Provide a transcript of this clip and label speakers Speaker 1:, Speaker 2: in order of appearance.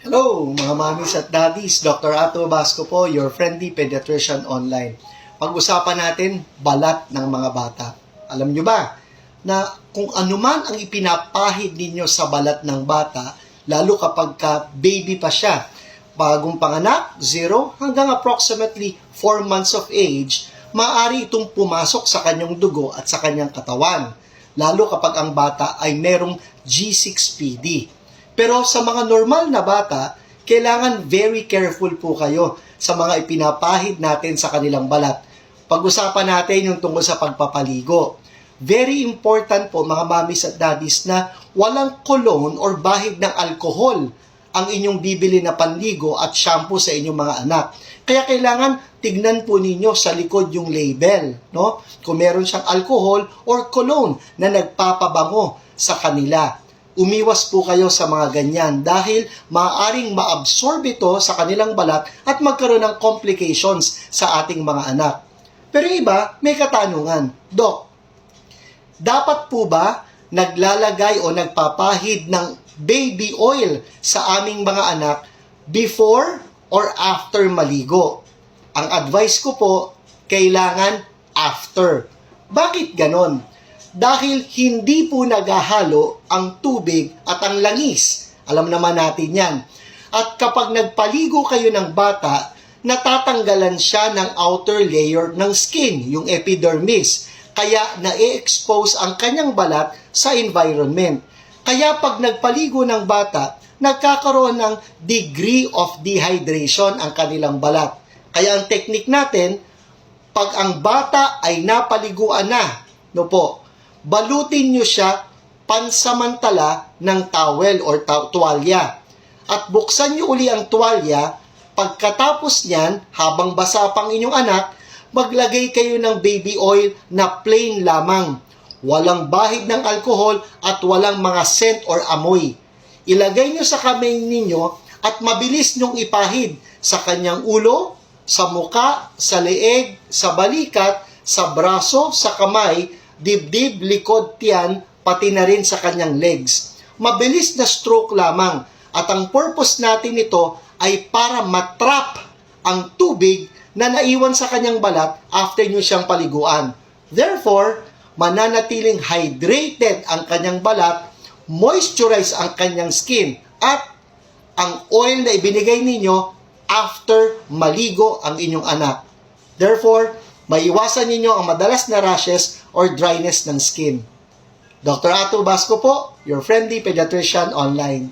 Speaker 1: Hello, mga mamis at daddies. Dr. Ato Basco po, your friendly pediatrician online. Pag-usapan natin, balat ng mga bata. Alam nyo ba, na kung anuman ang ipinapahid ninyo sa balat ng bata, lalo kapag ka baby pa siya, bagong panganak, 0 hanggang approximately 4 months of age, maaari itong pumasok sa kanyang dugo at sa kanyang katawan, lalo kapag ang bata ay merong G6PD. Pero sa mga normal na bata, kailangan very careful po kayo sa mga ipinapahid natin sa kanilang balat. Pag-usapan natin yung tungkol sa pagpapaligo. Very important po mga mamis at daddies na walang cologne or bahid ng alkohol ang inyong bibili na panligo at shampoo sa inyong mga anak. Kaya kailangan tignan po ninyo sa likod yung label, no? Kung meron siyang alcohol or cologne na nagpapabango sa kanila umiwas po kayo sa mga ganyan dahil maaaring maabsorb ito sa kanilang balat at magkaroon ng complications sa ating mga anak. Pero iba, may katanungan. Dok, dapat po ba naglalagay o nagpapahid ng baby oil sa aming mga anak before or after maligo? Ang advice ko po, kailangan after. Bakit ganon? Dahil hindi po naghahalo ang tubig at ang langis. Alam naman natin yan. At kapag nagpaligo kayo ng bata, natatanggalan siya ng outer layer ng skin, yung epidermis. Kaya na-expose ang kanyang balat sa environment. Kaya pag nagpaligo ng bata, nagkakaroon ng degree of dehydration ang kanilang balat. Kaya ang technique natin, pag ang bata ay napaliguan na, no po, balutin nyo siya pansamantala ng towel or tuwalya. At buksan nyo uli ang tuwalya, pagkatapos niyan, habang basa pang inyong anak, maglagay kayo ng baby oil na plain lamang. Walang bahid ng alkohol at walang mga scent or amoy. Ilagay nyo sa kamay ninyo at mabilis nyong ipahid sa kanyang ulo, sa muka, sa leeg, sa balikat, sa braso, sa kamay, dibdib, likod, tiyan, pati na rin sa kanyang legs. Mabilis na stroke lamang at ang purpose natin ito ay para matrap ang tubig na naiwan sa kanyang balat after nyo siyang paliguan. Therefore, mananatiling hydrated ang kanyang balat, moisturize ang kanyang skin, at ang oil na ibinigay ninyo after maligo ang inyong anak. Therefore, maiwasan ninyo ang madalas na rashes or dryness ng skin. Dr. Ato Basco po, your friendly pediatrician online.